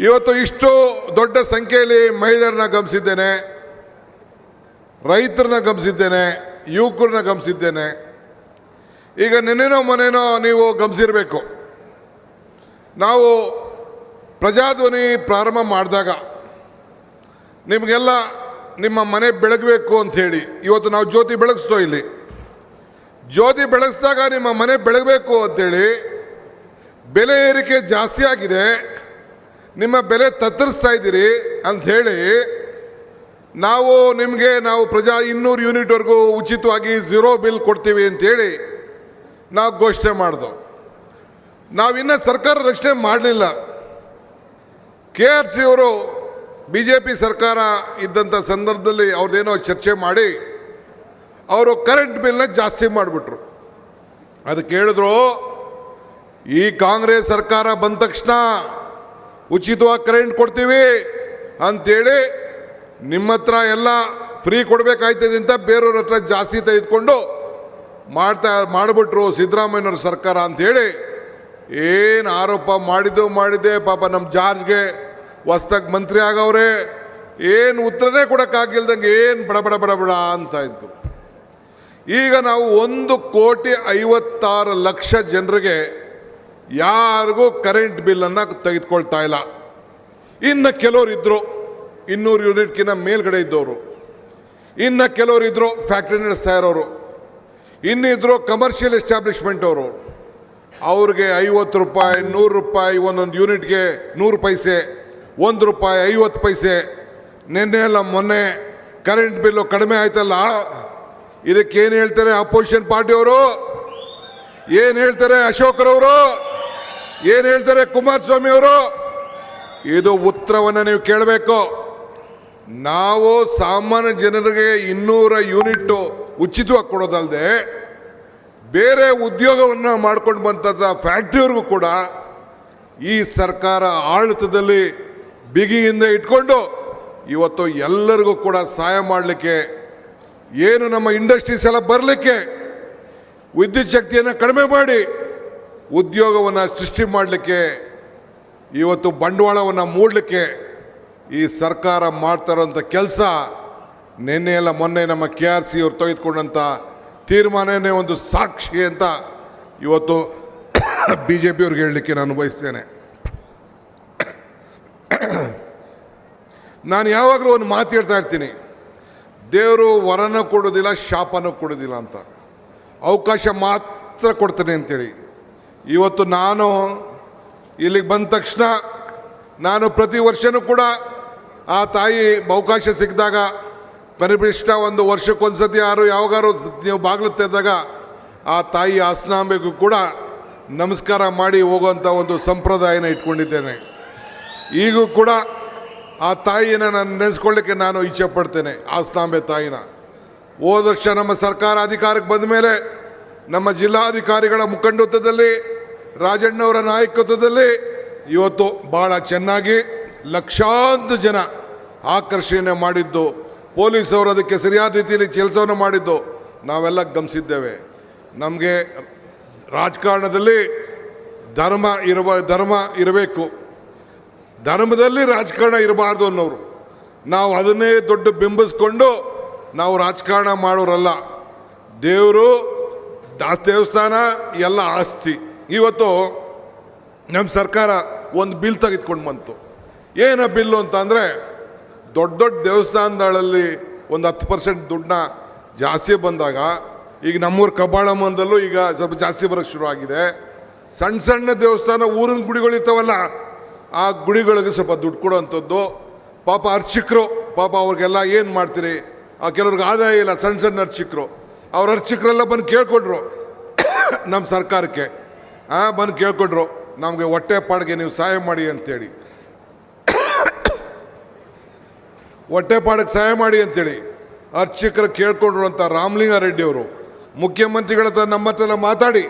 ಇವತ್ತು ಇಷ್ಟು ದೊಡ್ಡ ಸಂಖ್ಯೆಯಲ್ಲಿ ಮಹಿಳೆಯರನ್ನ ಗಮನಿಸಿದ್ದೇನೆ, ರೈತರನ್ನ ಗಮನಿಸಿದ್ದೇನೆ, ಯುವಕರನ್ನ ಗಮನಿಸಿದ್ದೇನೆ. ಈಗ ನೆನೆನೋ ಮನೇನೋ ನೀವು ಗಮನಿಸಿರಬೇಕು. ನಾವು ಪ್ರಜಾಧ್ವನಿ ಪ್ರಾರಂಭ ಮಾಡಿದಾಗ ನಿಮಗೆಲ್ಲ ನಿಮ್ಮ ಮನೆ ಬೆಳಗಬೇಕು ಅಂಥೇಳಿ ಇವತ್ತು ನಾವು ಜ್ಯೋತಿ ಬೆಳಗಿಸ್ತೋ ಇಲ್ಲಿ. ಜ್ಯೋತಿ ಬೆಳಗಿಸಿದಾಗ ನಿಮ್ಮ ಮನೆ ಬೆಳಗಬೇಕು ಅಂತೇಳಿ ಬೆಲೆ ಏರಿಕೆ ಜಾಸ್ತಿ ಆಗಿದೆ. ನಿಮ್ಮ ಬೆಲೆ ತತ್ತರಿಸ್ತಾ ಇದ್ದೀರಿ ಅಂತ ಹೇಳಿ, ನಾವು ನಿಮಗೆ ನಾವು ಪ್ರಜಾ ಇನ್ನೂರು ಯೂನಿಟ್ವರೆಗೂ ಉಚಿತವಾಗಿ ಝೀರೋ ಬಿಲ್ ಕೊಡ್ತೀವಿ ಅಂತೇಳಿ ನಾವು ಘೋಷಣೆ ಮಾಡ್ದೋ. ನಾವಿನ್ನ ಸರ್ಕಾರ ರಚನೆ ಮಾಡಲಿಲ್ಲ. ಕೆ ಆರ್ ಸಿ ಅವರು ಬಿ ಜೆ ಪಿ ಸರ್ಕಾರ ಇದ್ದಂಥ ಸಂದರ್ಭದಲ್ಲಿ ಅವ್ರದ್ದೇನೋ ಚರ್ಚೆ ಮಾಡಿ, ಅವರು ಕರೆಂಟ್ ಬಿಲ್ನ ಜಾಸ್ತಿ ಮಾಡಿಬಿಟ್ರು. ಅದಕ್ಕೆ ಹೇಳಿದ್ರು, ಈ ಕಾಂಗ್ರೆಸ್ ಸರ್ಕಾರ ಬಂದ ತಕ್ಷಣ ಉಚಿತವಾಗಿ ಕರೆಂಟ್ ಕೊಡ್ತೀವಿ ಅಂತೇಳಿ ನಿಮ್ಮ ಹತ್ರ ಎಲ್ಲ ಫ್ರೀ ಕೊಡಬೇಕಾಯ್ತದೆ ಅಂತ ಬೇರೆಯವ್ರ ಹತ್ರ ಜಾಸ್ತಿ ತೆಗೆದುಕೊಂಡು ಮಾಡ್ತಾ, ಮಾಡಿಬಿಟ್ರು ಸಿದ್ದರಾಮಯ್ಯನವ್ರ ಸರ್ಕಾರ ಅಂಥೇಳಿ ಏನು ಆರೋಪ ಮಾಡಿದ್ದು ಮಾಡಿದ್ದೆ, ಪಾಪ ನಮ್ಮ ಜಾರ್ಜ್ಗೆ ಹೊಸ್ದಾಗಿ ಮಂತ್ರಿ ಆಗವ್ರೆ, ಏನು ಉತ್ತರನೇ ಕೊಡೋಕ್ಕಾಗಿಲ್ದಂಗೆ ಏನು ಬಡ ಬಡ ಬಡ ಬಡ ಅಂತ ಇದ್ದು. ಈಗ ನಾವು ಒಂದು ಕೋಟಿ ಐವತ್ತಾರು ಲಕ್ಷ ಜನರಿಗೆ ಯಾರಿಗೂ ಕರೆಂಟ್ ಬಿಲ್ಲನ್ನು ತೆಗೆದುಕೊಳ್ತಾ ಇಲ್ಲ. ಇನ್ನು ಕೆಲವರು ಇದ್ದರು ಇನ್ನೂರು ಯೂನಿಟ್ಗಿಂತ ಮೇಲ್ಗಡೆ ಇದ್ದವರು. ಇನ್ನು ಕೆಲವರು ಇದ್ದರು ಫ್ಯಾಕ್ಟ್ರಿ ನಡೆಸ್ತಾ ಇರೋರು. ಇನ್ನಿದ್ರು ಕಮರ್ಷಿಯಲ್ ಎಸ್ಟಾಬ್ಲಿಷ್ಮೆಂಟ್ ಅವರು. ಅವ್ರಿಗೆ ಐವತ್ತು ರೂಪಾಯಿ, ನೂರು ರೂಪಾಯಿ ಒಂದೊಂದು ಯೂನಿಟ್ಗೆ ನೂರು ಪೈಸೆ, ಒಂದು ರೂಪಾಯಿ ಐವತ್ತು ಪೈಸೆ. ನಿನ್ನೆ ಎಲ್ಲ ಮೊನ್ನೆ ಕರೆಂಟ್ ಬಿಲ್ಲು ಕಡಿಮೆ ಆಯ್ತಲ್ಲ? ಇದಕ್ಕೆ ಏನು ಹೇಳ್ತಾರೆ ಅಪೋಸಿಷನ್ ಪಾರ್ಟಿಯವರು ಏನು ಹೇಳ್ತಾರೆ ಅಶೋಕ್ರವರು? ಏನು ಹೇಳ್ತಾರೆ ಕುಮಾರಸ್ವಾಮಿ ಅವರು? ಇದು ಉತ್ತರವನ್ನು ನೀವು ಕೇಳಬೇಕು. ನಾವು ಸಾಮಾನ್ಯ ಜನರಿಗೆ ಇನ್ನೂರ ಯೂನಿಟ್ ಉಚಿತವಾಗಿ ಕೊಡೋದಲ್ಲದೆ ಬೇರೆ ಉದ್ಯೋಗವನ್ನು ಮಾಡ್ಕೊಂಡು ಬಂದಂಥ ಫ್ಯಾಕ್ಟ್ರಿಯವ್ರಿಗೂ ಕೂಡ ಈ ಸರ್ಕಾರ ಆಡಳಿತದಲ್ಲಿ ಬಿಗಿಯಿಂದ ಇಟ್ಕೊಂಡು ಇವತ್ತು ಎಲ್ಲರಿಗೂ ಕೂಡ ಸಹಾಯ ಮಾಡಲಿಕ್ಕೆ, ಏನು ನಮ್ಮ ಇಂಡಸ್ಟ್ರೀಸ್ ಎಲ್ಲ ಬರಲಿಕ್ಕೆ ವಿದ್ಯುತ್ ಶಕ್ತಿಯನ್ನು ಕಡಿಮೆ ಮಾಡಿ ಉದ್ಯೋಗವನ್ನು ಸೃಷ್ಟಿ ಮಾಡಲಿಕ್ಕೆ, ಇವತ್ತು ಬಂಡವಾಳವನ್ನು ಮೂಡಲಿಕ್ಕೆ ಈ ಸರ್ಕಾರ ಮಾಡ್ತಾ ಕೆಲಸ ನಿನ್ನೆ ಎಲ್ಲ ಮೊನ್ನೆ ನಮ್ಮ ಕೆ ಆರ್ ಸಿ ಅವ್ರು ತೆಗೆದುಕೊಂಡಂಥ ತೀರ್ಮಾನನೇ ಒಂದು ಸಾಕ್ಷಿ ಅಂತ ಇವತ್ತು ಬಿ ಜೆ ಪಿಯವ್ರಿಗೆ ಹೇಳಲಿಕ್ಕೆ ನಾನು ಬಯಸ್ತೇನೆ. ನಾನು ಯಾವಾಗಲೂ ಒಂದು ಮಾತು ಹೇಳ್ತಾ ಇರ್ತೀನಿ. ದೇವರು ವರನ ಕೊಡೋದಿಲ್ಲ, ಶಾಪನೂ ಕೊಡೋದಿಲ್ಲ ಅಂತ. ಅವಕಾಶ ಮಾತ್ರ ಕೊಡ್ತಾನೆ ಅಂತೇಳಿ. ಇವತ್ತು ನಾನು ಇಲ್ಲಿಗೆ ಬಂದ ತಕ್ಷಣ ನಾನು ಪ್ರತಿ ವರ್ಷನೂ ಕೂಡ ಆ ತಾಯಿ ಅವಕಾಶ ಸಿಕ್ಕಿದಾಗ ಕನಿಷ್ಠ ಒಂದು ವರ್ಷಕ್ಕೊಂದ್ಸತಿ ಯಾರು ಯಾವಾಗಾರು ನೀವು ಬಾಗಿಲು ತೆರೆದಾಗ ಆ ತಾಯಿ ಆಸನಾಂಬೆಗೂ ಕೂಡ ನಮಸ್ಕಾರ ಮಾಡಿ ಹೋಗುವಂಥ ಒಂದು ಸಂಪ್ರದಾಯನ ಇಟ್ಕೊಂಡಿದ್ದೇನೆ. ಈಗೂ ಕೂಡ ಆ ತಾಯಿನ ನಾನು ನೆನೆಸ್ಕೊಳ್ಳಿಕ್ಕೆ ನಾನು ಇಚ್ಛೆ ಪಡ್ತೇನೆ, ಆಸ್ನಾಂಬೆ ತಾಯಿನ. ಹೋದ ವರ್ಷ ನಮ್ಮ ಸರ್ಕಾರ ಅಧಿಕಾರಕ್ಕೆ ಬಂದ ಮೇಲೆ ನಮ್ಮ ಜಿಲ್ಲಾಧಿಕಾರಿಗಳ ಮುಖಂಡತ್ವದಲ್ಲಿ ರಾಜಣ್ಣವರ ನಾಯಕತ್ವದಲ್ಲಿ ಇವತ್ತು ಬಹಳ ಚೆನ್ನಾಗಿ ಲಕ್ಷಾಂತರ ಜನ ಆಕರ್ಷಣೆ ಮಾಡಿದ್ದು. ಪೊಲೀಸವರು ಅದಕ್ಕೆ ಸರಿಯಾದ ರೀತಿಯಲ್ಲಿ ಕೆಲಸವನ್ನು ಮಾಡಿದ್ದು. ನಾವೆಲ್ಲ ಗಮನಿಸಿದ್ದೇವೆ. ನಮಗೆ ರಾಜಕಾರಣದಲ್ಲಿ ಧರ್ಮ ಇರುವ, ಧರ್ಮ ಇರಬೇಕು. ಧರ್ಮದಲ್ಲಿ ರಾಜಕಾರಣ ಇರಬಾರ್ದು ಅನ್ನೋರು. ನಾವು ಅದನ್ನೇ ದೊಡ್ಡ ಬಿಂಬಿಸ್ಕೊಂಡು ನಾವು ರಾಜಕಾರಣ ಮಾಡೋರಲ್ಲ. ದೇವರು ದೇವಸ್ಥಾನ, ಎಲ್ಲ ಆಸ್ತಿ. ಇವತ್ತು ನಮ್ಮ ಸರ್ಕಾರ ಒಂದು ಬಿಲ್ ತೆಗೆದುಕೊಂಡು ಬಂತು. ಏನ ಬಿಲ್ಲು ಅಂತ ಅಂದರೆ ದೊಡ್ಡ ದೊಡ್ಡ ದೇವಸ್ಥಾನಗಳಲ್ಲಿ ಒಂದು ಹತ್ತು ಪರ್ಸೆಂಟ್ ದುಡ್ಡನ್ನ ಜಾಸ್ತಿ ಬಂದಾಗ, ಈಗ ನಮ್ಮೂರು ಕಬ್ಬಾಳಮ್ಮಂದಲ್ಲೂ ಈಗ ಸ್ವಲ್ಪ ಜಾಸ್ತಿ ಬರೋಕ್ಕೆ ಶುರು ಆಗಿದೆ. ಸಣ್ಣ ಸಣ್ಣ ದೇವಸ್ಥಾನ ಊರಿನ ಗುಡಿಗಳಿರ್ತಾವಲ್ಲ ಆ ಗುಡಿಗಳಿಗೆ ಸ್ವಲ್ಪ ದುಡ್ಡು ಕೊಡೋವಂಥದ್ದು. ಪಾಪ ಅರ್ಚಕರು, ಪಾಪ ಅವ್ರಿಗೆಲ್ಲ ಏನು ಮಾಡ್ತೀರಿ? ಆ ಕೆಲವ್ರಿಗೆ ಆದಾಯ ಇಲ್ಲ ಸಣ್ಣ ಸಣ್ಣ ಅರ್ಚಕರು. ಅವ್ರ ಅರ್ಚಕರೆಲ್ಲ ಬಂದು ಕೇಳ್ಕೊಂಡ್ರು. ನಮ್ಮ ಸರ್ಕಾರಕ್ಕೆ. ಆ ಬಂದು ಕೇಳ್ಕೊಂಡ್ರು, ನಮಗೆ ಹೊಟ್ಟೆ ಪಾಡಿಗೆ ನೀವು ಸಹಾಯ ಮಾಡಿ ಅಂತೇಳಿ. ಹೊಟ್ಟೆ ಪಾಡಕ್ಕೆ ಸಹಾಯ ಮಾಡಿ ಅಂತೇಳಿ. ಅರ್ಚಕರು ಕೇಳ್ಕೊಂಡ್ರು ಅಂತ ರಾಮಲಿಂಗಾರೆಡ್ಡಿ ಅವರು. ಮುಖ್ಯಮಂತ್ರಿಗಳ ಹತ್ರ ನಮ್ಮ ಹತ್ರ ಮಾತಾಡಿ.